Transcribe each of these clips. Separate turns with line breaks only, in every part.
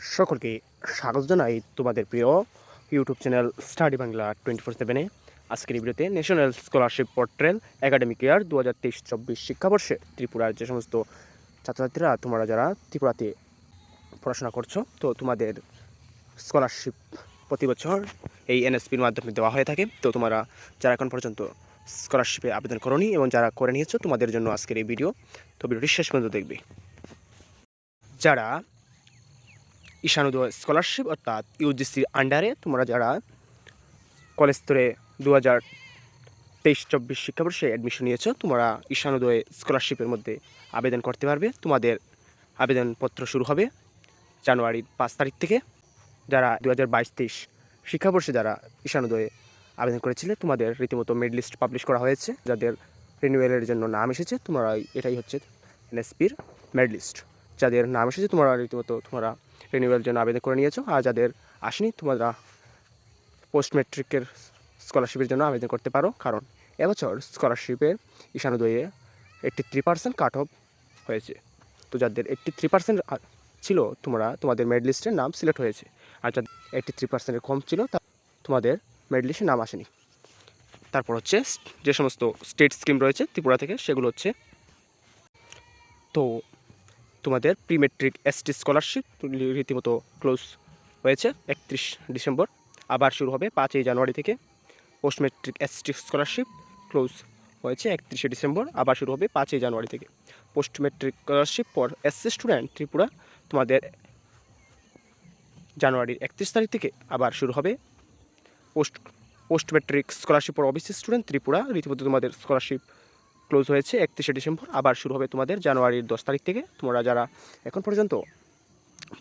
সকলকে স্বাগত জানাই তোমাদের প্রিয় YouTube channel study Bangla twenty four সেভেনে আজকের ভিডিওতে national scholarship portal academic year দু হাজার তেইশ চব্বিশ শিক্ষাবর্ষে ত্রিপুরার যে সমস্ত ছাত্রছাত্রীরা, তোমরা যারা ত্রিপুরাতে পড়াশোনা করছ, তো তোমাদের স্কলারশিপ প্রতি বছর এই এনএসপির মাধ্যমে দেওয়া হয়ে থাকে। তো তোমরা যারা এখন পর্যন্ত স্কলারশিপে আবেদন করনি এবং যারা করে নিয়েছো, তোমাদের জন্য আজকের এই ভিডিও। তো ভিডিওটি শেষ পর্যন্ত দেখবে। যারা ঈশানোদয় স্কলারশিপ অর্থাৎ ইউজিসির আন্ডারে তোমরা যারা কলেজ স্তরে দু হাজার তেইশ চব্বিশ শিক্ষাবর্ষে অ্যাডমিশন নিয়েছো, তোমরা ঈশানোদয় স্কলারশিপের মধ্যে আবেদন করতে পারবে। তোমাদের আবেদনপত্র শুরু হবে জানুয়ারির পাঁচ তারিখ থেকে। যারা দু হাজার বাইশ তেইশ শিক্ষাবর্ষে যারা ঈশানোদয়ে আবেদন করেছিলে, তোমাদের রীতিমতো মেড লিস্ট পাবলিশ করা হয়েছে। যাদের রিনিউয়ালের জন্য নাম এসেছে, তোমরা এটাই হচ্ছে এনএসপির মেড লিস্ট যাদের নাম এসেছে, তোমরা রীতিমতো তোমরা রিনিউয়ালের জন্য আবেদন করে নিয়েছো। আর যাদের আসেনি, তোমরা পোস্ট ম্যাট্রিকের স্কলারশিপের জন্য আবেদন করতে পারো। কারণ এবছর স্কলারশিপের ঈশানোদয়ে eighty three percent cut off হয়েছে। তো যাদের এইট্টি থ্রি পার্সেন্ট ছিল, তোমরা তোমাদের মেড লিস্টের নাম সিলেক্ট হয়েছে। আর যাদের এইট্টি থ্রি পার্সেন্টের কম ছিল, তা তোমাদের মেড লিস্টে নাম আসেনি। তারপর হচ্ছে যে সমস্ত স্টেট স্কিম রয়েছে ত্রিপুরা থেকে, সেগুলো হচ্ছে তো তোমাদের প্রি মেট্রিক এসটি স্কলারশিপ রীতিমতো ক্লোজ হয়েছে একত্রিশ ডিসেম্বর। আবার শুরু হবে পাঁচই জানুয়ারি থেকে post matric ST scholarship close হয়েছে একত্রিশে ডিসেম্বর, আবার শুরু হবে পাঁচই জানুয়ারি থেকে। Post matric scholarship for SC student Tripura তোমাদের জানুয়ারির একত্রিশ তারিখ থেকে আবার শুরু হবে। Post post matric scholarship for OBC student Tripura, রীতিমতো তোমাদের স্কলারশিপ ক্লোজ হয়েছে একত্রিশে ডিসেম্বর, আবার শুরু হবে তোমাদের জানুয়ারির দশ তারিখ থেকে। তোমরা যারা এখন পর্যন্ত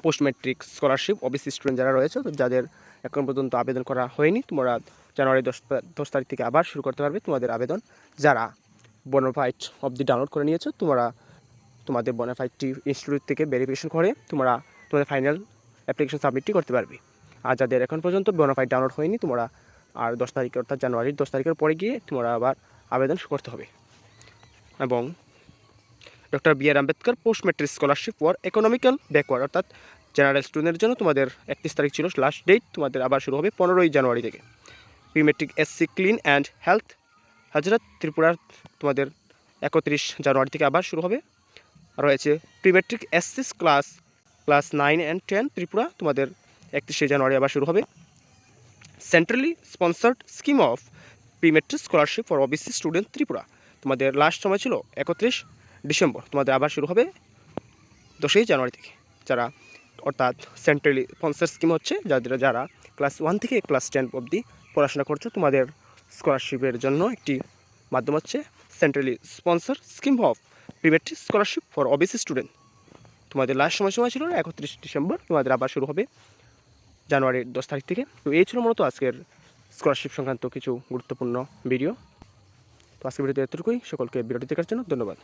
post matric scholarship OBC student যারা রয়েছে যাদের এখন পর্যন্ত আবেদন করা হয়নি, তোমরা জানুয়ারি দশ দশ তারিখ থেকে আবার শুরু করতে পারবে তোমাদের আবেদন। যারা বনোফাইট অবধি ডাউনলোড করে নিয়েছো, তোমরা তোমাদের বনোফাইটটি ইনস্টিটিউট থেকে ভেরিফিকেশন করে তোমরা তোমাদের ফাইনাল অ্যাপ্লিকেশন সাবমিটটি করতে পারবে। আর যাদের এখন পর্যন্ত বনোফাইট ডাউনলোড হয়নি, তোমরা আর দশ তারিখ অর্থাৎ জানুয়ারির দশ তারিখের পরে গিয়ে তোমরা আবার আবেদন করতে হবে। এবং doctor B R Ambedkar post matric scholarship for economical backward, অর্থাৎ জেনারেল স্টুডেন্টের জন্য তোমাদের একত্রিশ তারিখ ছিল লাস্ট ডেট তোমাদের আবার শুরু হবে পনেরোই জানুয়ারি থেকে। Pre matric SC clean and health হাজরাত ত্রিপুরার তোমাদের একত্রিশ জানুয়ারি থেকে আবার শুরু হবে। রয়েছে pre matric SC class class nine and ten Tripura তোমাদের একত্রিশে জানুয়ারি আবার শুরু হবে। Centrally sponsored scheme of pre matric scholarship for OBC student Tripura. তোমাদের লাস্ট সময় ছিল একত্রিশ ডিসেম্বর, তোমাদের আবার শুরু হবে দশই জানুয়ারি থেকে। যারা অর্থাৎ সেন্ট্রালি স্পন্সার স্কিম হচ্ছে, যাদের যারা ক্লাস ওয়ান থেকে ক্লাস টেন অবধি পড়াশোনা করছ, তোমাদের স্কলারশিপের জন্য একটি মাধ্যম হচ্ছে centrally sponsor scheme of pre matric scholarship for OBC student তোমাদের লাস্ট সময় সময় ছিল একত্রিশ ডিসেম্বর, তোমাদের আবার শুরু হবে জানুয়ারির দশ তারিখ থেকে। তো এই ছিল মূলত আজকের স্কলারশিপ সংক্রান্ত কিছু গুরুত্বপূর্ণ ভিডিও আজকের ভিডিওতে এতটুকুই। সকলকে ভিডিওটি দেখার জন্য ধন্যবাদ।